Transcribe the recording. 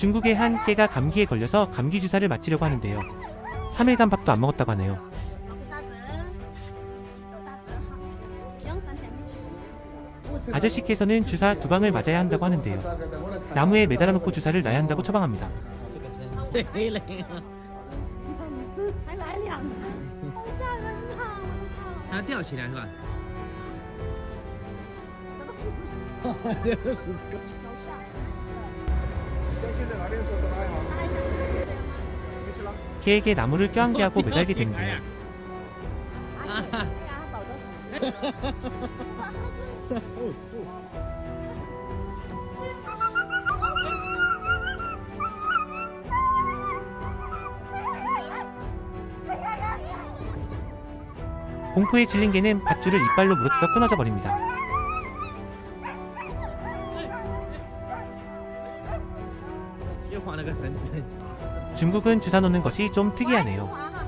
중국의 한 개가 감기에 걸려서 감기 주사를 맞히려고 하는데요. 3일간 밥도 안 먹었다고 하네요. 아저씨께서는 주사 두 방을 맞아야 한다고 하는데요. 나무에 매달아 놓고 주사를 놔야 한다고 처방합니다. 개에게 나무를 껴안게 하고 매달게 된대. 공포에 질린 개는 밧줄을 이빨로 물어뜯어 끊어져 버립니다. 중국은 주사 놓는 것이 좀 특이하네요.